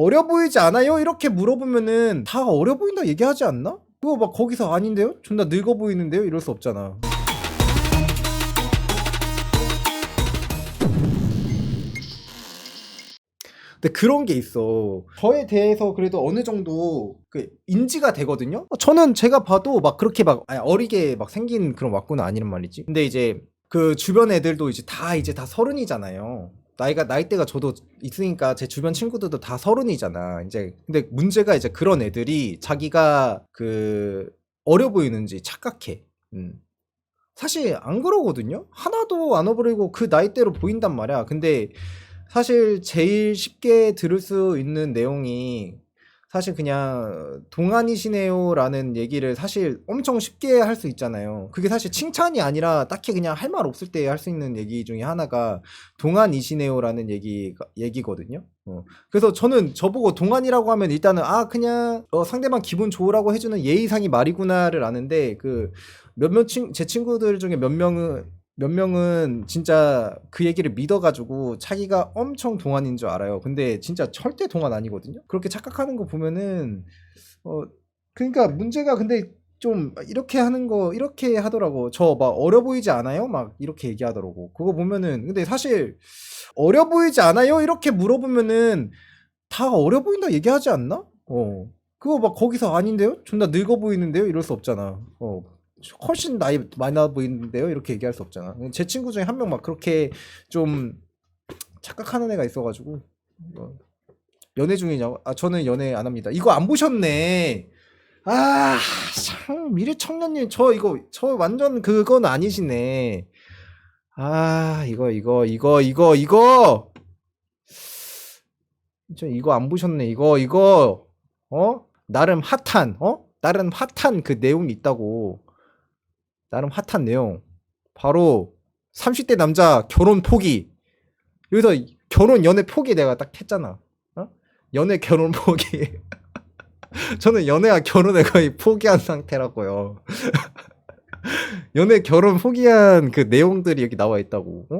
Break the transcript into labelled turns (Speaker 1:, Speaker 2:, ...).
Speaker 1: 어려 보이지 않아요? 이렇게 물어보면은 다 어려 보인다 얘기하지 않나? 그거 막 거기서 아닌데요? 존나 늙어 보이는데요? 이럴 수 없잖아. 근데 그런 게 있어. 저에 대해서 그래도 어느 정도 그 인지가 되거든요. 어, 저는 제가 봐도 막 그렇게 막 어리게 막 생긴 그런 왁구는 아니란 말이지. 근데 이제 그 주변 애들도 이제 다 이제 다 서른이잖아요. 나이가 나이대가 저도 있으니까 제 주변 친구들도 다 서른이잖아. 이제 근데 문제가 이제 그런 애들이 자기가 그 어려 보이는지 착각해. 음. 사실 안 그러거든요. 하나도 안 어버리고 그 나이대로 보인단 말이야. 근데 사실 제일 쉽게 들을 수 있는 내용이 사실 그냥 동안이시네요라는 얘기를 사실 엄청 쉽게 할 수 있잖아요. 그게 사실 칭찬이 아니라 딱히 그냥 할 말 없을 때 할 수 있는 얘기 중에 하나가 동안이시네요라는 얘기 얘기거든요. 어. 그래서 저는 저보고 동안이라고 하면 일단은 아 그냥 어, 상대방 기분 좋으라고 해주는 예의상의 말이구나를 아는데 그 몇몇 친, 제 친구들 중에 몇 명은 몇 명은 진짜 그 얘기를 믿어가지고 자기가 엄청 동안인 줄 알아요. 근데 진짜 절대 동안 아니거든요. 그렇게 착각하는 거 보면은 어 그러니까 문제가 근데 좀 이렇게 하는 거 이렇게 하더라고. 저 막 어려 보이지 않아요? 막 이렇게 얘기하더라고. 그거 보면은 근데 사실 어려 보이지 않아요? 이렇게 물어보면은 다 어려 보인다 얘기하지 않나? 어. 그거 막 거기서 아닌데요? 존나 늙어 보이는데요? 이럴 수 없잖아. 어. 훨씬 나이 많아 보이는데요? 이렇게 얘기할 수 없잖아. 제 친구 중에 한 명 막 그렇게 좀 착각하는 애가 있어가지고 어, 연애 중이냐고? 아 저는 연애 안 합니다. 이거 안 보셨네. 아, 참 미래 청년님 저 이거 저 완전 그건 아니시네. 아, 이거 이거 이거 이거 이거 저 이거 안 보셨네. 이거 이거 어? 나름 핫한 어? 나름 핫한 그 내용이 있다고. 나름 핫한 내용. 바로 30대 남자 결혼 포기. 여기서 결혼 연애 포기 내가 딱 했잖아. 어? 연애 결혼 포기. 저는 연애와 결혼을 거의 포기한 상태라고요. 연애 결혼 포기한 그 내용들이 여기 나와 있다고. 어?